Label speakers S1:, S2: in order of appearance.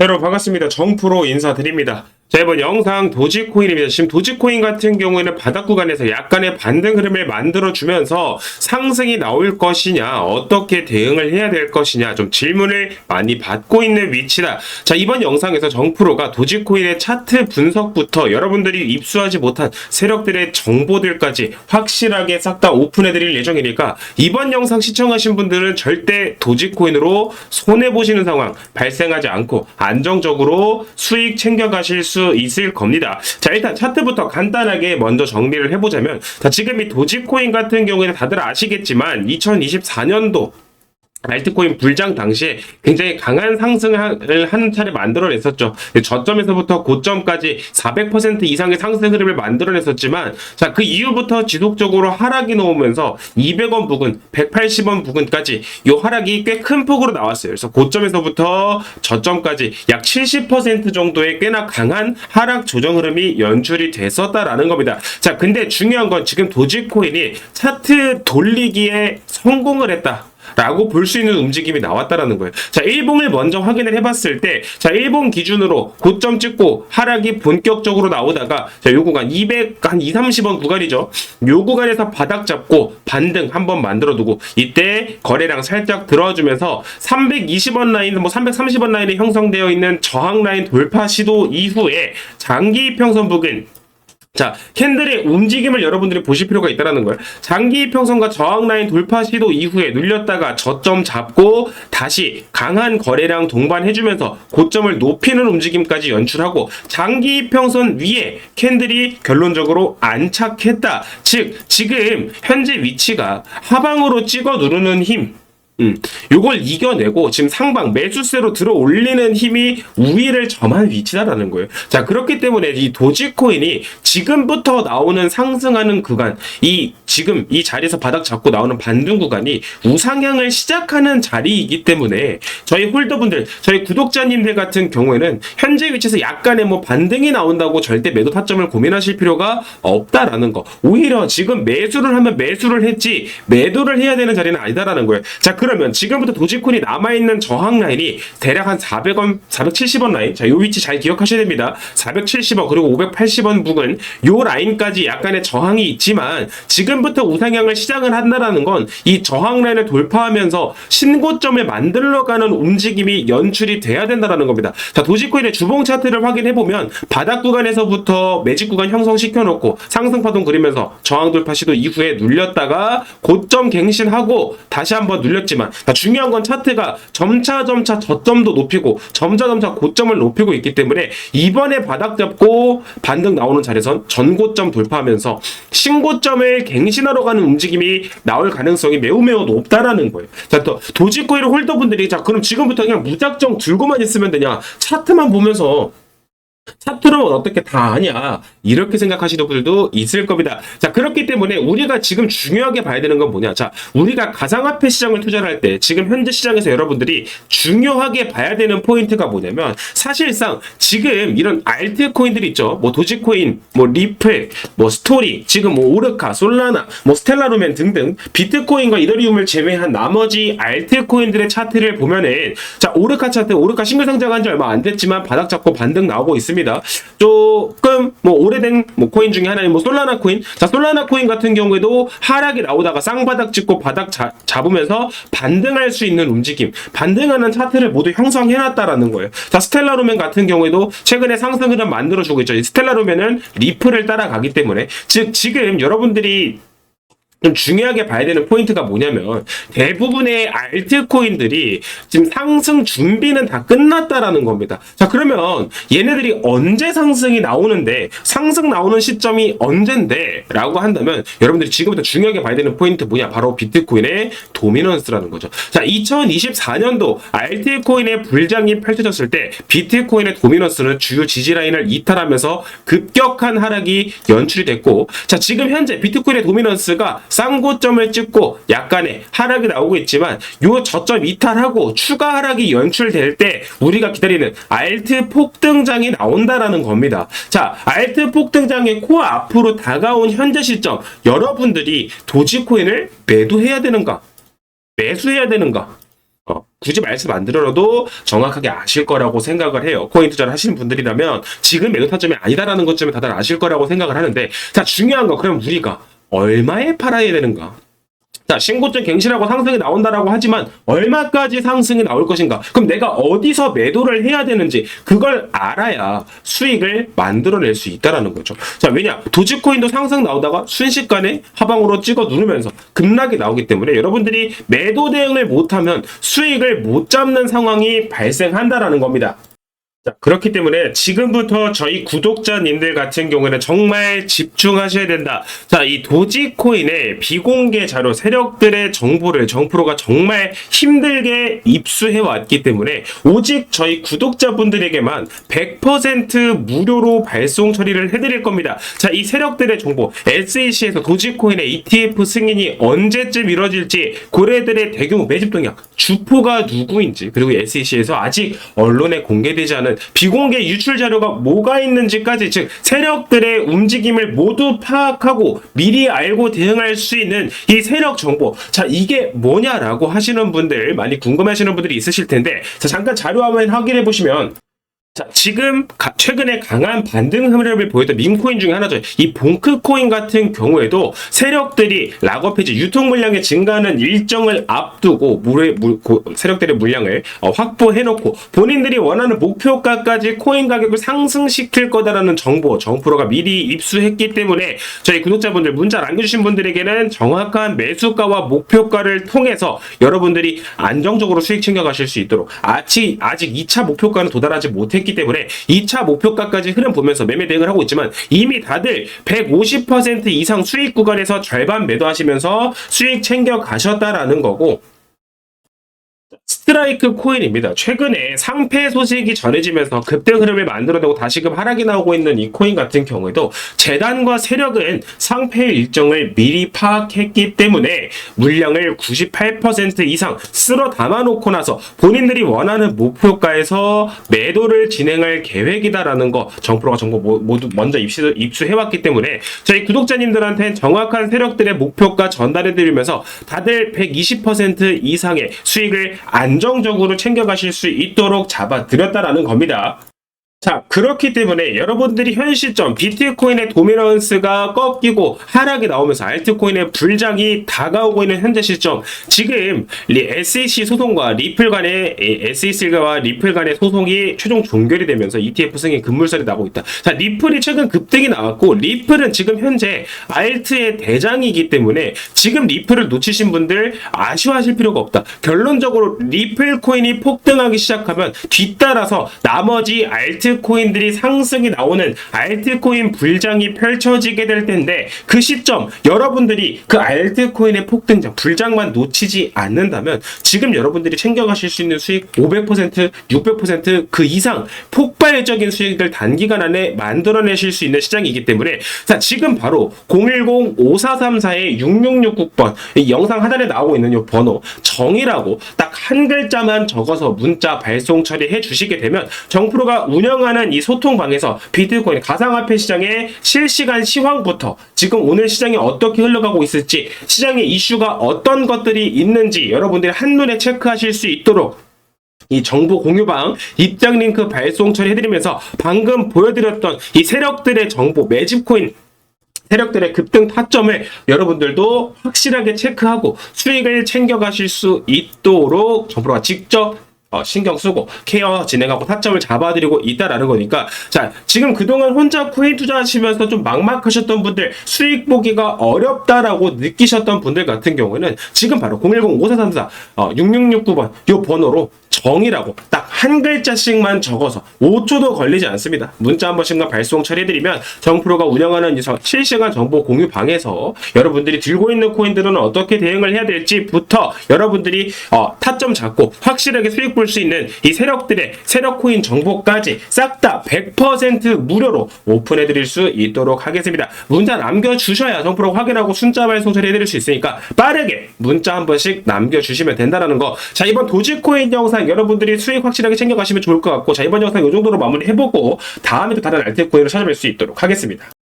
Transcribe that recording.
S1: 자, 여러분 반갑습니다. 정프로 인사드립니다. 자, 이번 영상 도지코인입니다. 지금 도지코인 같은 경우에는 바닥 구간에서 약간의 반등 흐름을 만들어주면서 상승이 나올 것이냐, 어떻게 대응을 해야 될 것이냐, 좀 질문을 많이 받고 있는 위치다. 자, 이번 영상에서 정프로가 도지코인의 차트 분석부터 여러분들이 입수하지 못한 세력들의 정보들까지 확실하게 싹 다 오픈해드릴 예정이니까 이번 영상 시청하신 분들은 절대 도지코인으로 손해보시는 상황 발생하지 않고 안정적으로 수익 챙겨가실 수 있을 겁니다. 자, 일단 차트부터 간단하게 먼저 정리를 해보자면, 자, 지금 이 도지코인 같은 경우에는 다들 아시겠지만, 2024년도 알트코인 불장 당시에 굉장히 강한 상승을 한 차례 만들어냈었죠. 저점에서부터 고점까지 400% 이상의 상승 흐름을 만들어냈었지만, 자, 그 이후부터 지속적으로 하락이 나오면서 200원 부근, 180원 부근까지 이 하락이 꽤 큰 폭으로 나왔어요. 그래서 고점에서부터 저점까지 약 70% 정도의 꽤나 강한 하락 조정 흐름이 연출이 됐었다라는 겁니다. 자, 근데 중요한 건 지금 도지코인이 차트 돌리기에 성공을 했다. 라고 볼 수 있는 움직임이 나왔다라는 거예요. 자, 일봉을 먼저 확인을 해봤을 때, 자, 일봉 기준으로 고점 찍고 하락이 본격적으로 나오다가, 자, 요 구간 200, 한 2, 30원 구간이죠. 요 구간에서 바닥 잡고 반등 한번 만들어 두고, 이때 거래량 살짝 들어주면서 320원 라인, 뭐 330원 라인에 형성되어 있는 저항 라인 돌파 시도 이후에 장기 평선 부근, 자, 캔들의 움직임을 여러분들이 보실 필요가 있다는 거예요. 장기 이평선과 저항 라인 돌파 시도 이후에 눌렸다가 저점 잡고 다시 강한 거래량 동반해 주면서 고점을 높이는 움직임까지 연출하고 장기 이평선 위에 캔들이 결론적으로 안착했다. 즉, 지금 현재 위치가 하방으로 찍어 누르는 힘, 음, 요걸 이겨내고 지금 상방 매수세로 들어 올리는 힘이 우위를 점한 위치다라는 거예요. 자, 그렇기 때문에 이 도지코인이 지금부터 나오는 상승하는 구간, 이 지금 이 자리에서 바닥 잡고 나오는 반등 구간이 우상향을 시작하는 자리이기 때문에 저희 홀더분들, 저희 구독자님들 같은 경우에는 현재 위치에서 약간의 뭐 반등이 나온다고 절대 매도 타점을 고민하실 필요가 없다라는 거. 오히려 지금 매수를 하면 매수를 했지 매도를 해야 되는 자리는 아니다라는 거예요. 자, 그 러면 지금부터 도지코인이 남아있는 저항 라인이 대략 한 400원, 470원 라인. 자, 요 위치 잘 기억하셔야 됩니다. 470원, 그리고 580원 부근, 요 라인까지 약간의 저항이 있지만, 지금부터 우상향을 시작을 한다라는 건 이 저항 라인을 돌파하면서 신고점을 만들어가는 움직임이 연출이 돼야 된다라는 겁니다. 자, 도지코인의 주봉 차트를 확인해 보면, 바닥 구간에서부터 매직 구간 형성시켜 놓고 상승 파동 그리면서 저항 돌파 시도 이후에 눌렸다가 고점 갱신하고 다시 한번 눌렸지만 자, 중요한 건 차트가 점차 점차 저점도 높이고 점차 점차 고점을 높이고 있기 때문에 이번에 바닥 잡고 반등 나오는 자리에선 전고점 돌파하면서 신고점을 갱신하러 가는 움직임이 나올 가능성이 매우 매우 높다라는 거예요. 자, 또 도지코인 홀더분들이 자 그럼 지금부터 그냥 무작정 들고만 있으면 되냐? 차트만 보면서 차트로는 어떻게 다 아냐 이렇게 생각하시는 분들도 있을 겁니다. 자 그렇기 때문에 우리가 지금 중요하게 봐야 되는 건 뭐냐? 자 우리가 가상화폐 시장을 투자를 할 때 지금 현재 시장에서 여러분들이 중요하게 봐야 되는 포인트가 뭐냐면 사실상 지금 이런 알트코인들이 있죠. 뭐 도지코인, 뭐 리플, 뭐 스토리, 지금 뭐 오르카, 솔라나, 뭐 스텔라루멘 등등 비트코인과 이더리움을 제외한 나머지 알트코인들의 차트를 보면은 자 오르카 차트, 오르카 싱글 상장한 지 얼마 안 됐지만 바닥 잡고 반등 나오고 있습니다. 조금 뭐 오래된 뭐 코인 중에 하나인 뭐 솔라나 코인. 자 솔라나 코인 같은 경우에도 하락이 나오다가 쌍바닥 찍고 바닥 자, 잡으면서 반등할 수 있는 움직임, 반등하는 차트를 모두 형성해 놨다라는 거예요. 자 스텔라루멘 같은 경우에도 최근에 상승 흐름 만들어 주고 있죠. 이 스텔라루멘은 리플을 따라가기 때문에 즉 지금 여러분들이 좀 중요하게 봐야 되는 포인트가 뭐냐면 대부분의 알트코인들이 지금 상승 준비는 다 끝났다라는 겁니다. 자 그러면 얘네들이 언제 상승이 나오는데 상승 나오는 시점이 언젠데 라고 한다면 여러분들이 지금부터 중요하게 봐야 되는 포인트 뭐냐 바로 비트코인의 도미넌스라는 거죠. 자 2024년도 알트코인의 불장이 펼쳐졌을 때 비트코인의 도미넌스는 주요 지지라인을 이탈하면서 급격한 하락이 연출이 됐고 자 지금 현재 비트코인의 도미넌스가 쌍고점을 찍고 약간의 하락이 나오고 있지만 요 저점 이탈하고 추가 하락이 연출될 때 우리가 기다리는 알트 폭등장이 나온다라는 겁니다. 자, 알트 폭등장의 코어 앞으로 다가온 현재 시점 여러분들이 도지코인을 매도해야 되는가? 매수해야 되는가? 어, 굳이 말씀 안 드려도 정확하게 아실 거라고 생각을 해요. 코인 투자를 하시는 분들이라면 지금 매도 타점이 아니다라는 것쯤에 다들 아실 거라고 생각을 하는데 자 중요한 거 그럼 우리가 얼마에 팔아야 되는가? 자, 신고점 갱신하고 상승이 나온다라고 하지만 얼마까지 상승이 나올 것인가? 그럼 내가 어디서 매도를 해야 되는지 그걸 알아야 수익을 만들어낼 수 있다라는 거죠. 자, 왜냐? 도지코인도 상승 나오다가 순식간에 하방으로 찍어 누르면서 급락이 나오기 때문에 여러분들이 매도 대응을 못하면 수익을 못 잡는 상황이 발생한다라는 겁니다. 자, 그렇기 때문에 지금부터 저희 구독자님들 같은 경우에는 정말 집중하셔야 된다. 자, 이 도지코인의 비공개 자료 세력들의 정보를 정프로가 정말 힘들게 입수해 왔기 때문에 오직 저희 구독자분들에게만 100% 무료로 발송 처리를 해드릴 겁니다. 자, 이 세력들의 정보, SEC에서 도지코인의 ETF 승인이 언제쯤 이뤄질지, 고래들의 대규모 매집 동향, 주포가 누구인지, 그리고 SEC에서 아직 언론에 공개되지 않은 비공개 유출 자료가 뭐가 있는지까지, 즉, 세력들의 움직임을 모두 파악하고 미리 알고 대응할 수 있는 이 세력 정보. 자, 이게 뭐냐라고 하시는 분들, 많이 궁금하시는 분들이 있으실 텐데, 자, 잠깐 자료 화면 확인해 보시면, 자, 지금 가- 최근에 강한 반등 흐름을 보였던 밈코인 중에 하나죠. 이 봉크코인 같은 경우에도 세력들이 락업해지 유통 물량의 증가하는 일정을 앞두고 물의 물, 고- 세력들의 물량을 어, 확보해놓고 본인들이 원하는 목표가까지 코인 가격을 상승시킬 거다라는 정보 정프로가 미리 입수했기 때문에 저희 구독자분들 문자 남겨주신 분들에게는 정확한 매수가와 목표가를 통해서 여러분들이 안정적으로 수익 챙겨가실 수 있도록 아직 아직 2차 목표가는 도달하지 못했 기 때문에 2차 목표가까지 흐름 보면서 매매 대응을 하고 있지만 이미 다들 150% 이상 수익 구간에서 절반 매도하시면서 수익 챙겨 가셨다라는 거고 스트라이크 코인입니다. 최근에 상패 소식이 전해지면서 급등 흐름을 만들어내고 다시금 하락이 나오고 있는 이 코인 같은 경우에도 재단과 세력은 상패 일정을 미리 파악했기 때문에 물량을 98% 이상 쓸어 담아놓고 나서 본인들이 원하는 목표가에서 매도를 진행할 계획이다라는 거 정프로가 정보 모- 모두 먼저 입수, 입수해왔기 때문에 저희 구독자님들한테 정확한 세력들의 목표가 전달해드리면서 다들 120% 이상의 수익을 안 정적으로 챙겨가실 수 있도록 잡아드렸다라는 겁니다. 자, 그렇기 때문에 여러분들이 현 시점 비트코인의 도미넌스가 꺾이고 하락이 나오면서 알트코인의 불장이 다가오고 있는 현재 시점 지금 리- SEC 소송과 리플 간의 SEC와 리플 간의 소송이 최종 종결이 되면서 ETF 승인 급물살이 나고 있다. 자, 리플이 최근 급등이 나왔고 리플은 지금 현재 알트의 대장이기 때문에 지금 리플을 놓치신 분들 아쉬워하실 필요가 없다. 결론적으로 리플 코인이 폭등하기 시작하면 뒤따라서 나머지 알트 코인들이 상승이 나오는 알트코인 불장이 펼쳐지게 될 텐데 그 시점 여러분들이 그 알트코인의 폭등장 불장만 놓치지 않는다면 지금 여러분들이 챙겨가실 수 있는 수익 500% 600%그 이상 폭발적인 수익을 단기간 안에 만들어내실 수 있는 시장이기 때문에 자 지금 바로 010-5434의 6669번 이 영상 하단에 나오고 있는 이 번호 정이라고 딱 한 글자만 적어서 문자 발송 처리해 주시게 되면 정프로가 운영 하는 이 소통방에서 비트코인 가상화폐 시장의 실시간 시황부터 지금 오늘 시장이 어떻게 흘러가고 있을지 시장의 이슈가 어떤 것들이 있는지 여러분들이 한눈에 체크하실 수 있도록 이 정보 공유방 입장 링크 발송 처리해드리면서 방금 보여드렸던 이 세력들의 정보 매집코인 세력들의 급등 타점을 여러분들도 확실하게 체크하고 수익을 챙겨가실 수 있도록 정프로가 직접 어, 신경 쓰고 케어 진행하고 타점을 잡아드리고 있다라는 거니까 자 지금 그동안 혼자 코인 투자하시면서 좀 막막하셨던 분들 수익 보기가 어렵다라고 느끼셨던 분들 같은 경우에는 지금 바로 010-5434 어, 6669번 요 번호로 정이라고 딱 한 글자씩만 적어서 5초도 걸리지 않습니다. 문자 한 번씩만 발송 처리해드리면 정프로가 운영하는 실시간 정보 공유 방에서 여러분들이 들고 있는 코인들은 어떻게 대응을 해야 될지부터 여러분들이 어, 타점 잡고 확실하게 수익 볼 수 있는 이 세력들의 세력 코인 정보까지 싹 다 100% 무료로 오픈해드릴 수 있도록 하겠습니다. 문자 남겨주셔야 정프로 확인하고 순자 발송 처리해드릴 수 있으니까 빠르게 문자 한 번씩 남겨주시면 된다는 거. 자 이번 도지코인 영상 여러분들이 수익 확실하게 챙겨가시면 좋을 것 같고 자 이번 영상 이 정도로 마무리해보고 다음에 또 다른 알트코인으로 찾아뵐 수 있도록 하겠습니다.